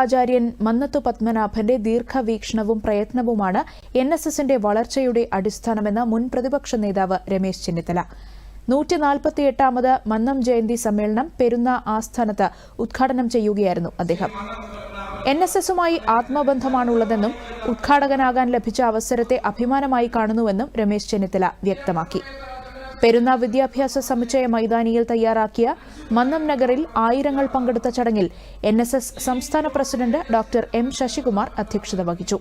ആചാര്യൻ Mannathu പത്മനാഭന്റെ ദീർഘവീക്ഷണവും പ്രയത്നവുമാണ് N S എസിന്റെ വളർച്ചയുടെ അടിസ്ഥാനമെന്ന് മുൻ പ്രതിപക്ഷ നേതാവ് രമേശ് ചെന്നിത്തല. നൂറ്റി നാൽപ്പത്തിയെട്ടാമത് മന്നം ജയന്തി സമ്മേളനം പെരുന്ന ആസ്ഥാനത്ത് ഉദ്ഘാടനം ചെയ്യുകയായിരുന്നു അദ്ദേഹം. എൻ എസ് എസുമായി ആത്മബന്ധമാണുള്ളതെന്നും ഉദ്ഘാടകനാകാൻ ലഭിച്ച അവസരത്തെ അഭിമാനമായി കാണുന്നുവെന്നും രമേശ് ചെന്നിത്തല വ്യക്തമാക്കി. പെരുന്ന വിദ്യാഭ്യാസ സമുച്ചയ മൈതാനിയിൽ തയ്യാറാക്കിയ മന്നം നഗറിൽ ആയിരങ്ങൾ പങ്കെടുത്ത ചടങ്ങിൽ എൻ എസ് എസ് സംസ്ഥാന പ്രസിഡന്റ് ഡോക്ടർ എം ശശികുമാർ അധ്യക്ഷത വഹിച്ചു.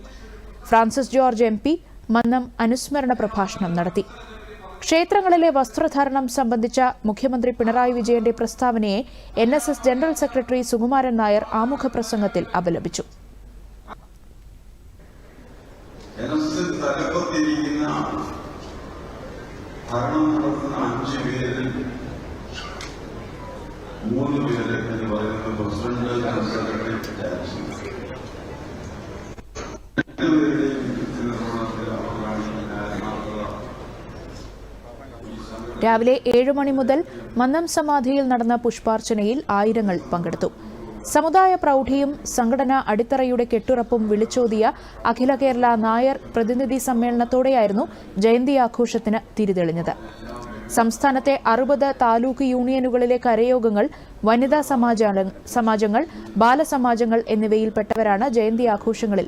Francis George M P Mannam അനുസ്മരണ പ്രഭാഷണം നടത്തി. ക്ഷേത്രങ്ങളിലെ വസ്ത്രധാരണം സംബന്ധിച്ച മുഖ്യമന്ത്രി പിണറായി വിജയന്റെ പ്രസ്താവനയെ N S S general secretary Sukumaran Nair ആമുഖ പ്രസംഗത്തിൽ അപലപിച്ചു. എൻഎസ്എസിൽ തലപ്പത്തിരിക്കുന്ന ഭരണം നടത്തുന്ന അഞ്ച് പേരിൽ മൂന്ന് പേര് എന്ന് പറയുന്നത് പ്രസിഡന്റ് ജനറൽ രാവിലെ ഏഴ് മണി മുതൽ മന്നം സമാധിയിൽ നടന്ന പുഷ്പാർച്ചനയിൽ ആയിരങ്ങൾ പങ്കെടുത്തു. സമുദായ പ്രൗഢിയും സംഘടനാ അടിത്തറയുടെ കെട്ടുറപ്പും വിളിച്ചോതിയ അഖില കേരള നായർ പ്രതിനിധി സമ്മേളനത്തോടെയായിരുന്നു ജയന്തി ആഘോഷത്തിന് തിരിതെളിഞ്ഞത്. സംസ്ഥാനത്തെ അറുപത് താലൂക്ക് യൂണിയനുകളിലെ കരയോഗങ്ങൾ വനിതാ സമാജ സമാജങ്ങൾ ബാലസമാജങ്ങൾ എന്നിവയിൽപ്പെട്ടവരാണ് ജയന്തി ആഘോഷങ്ങളിൽ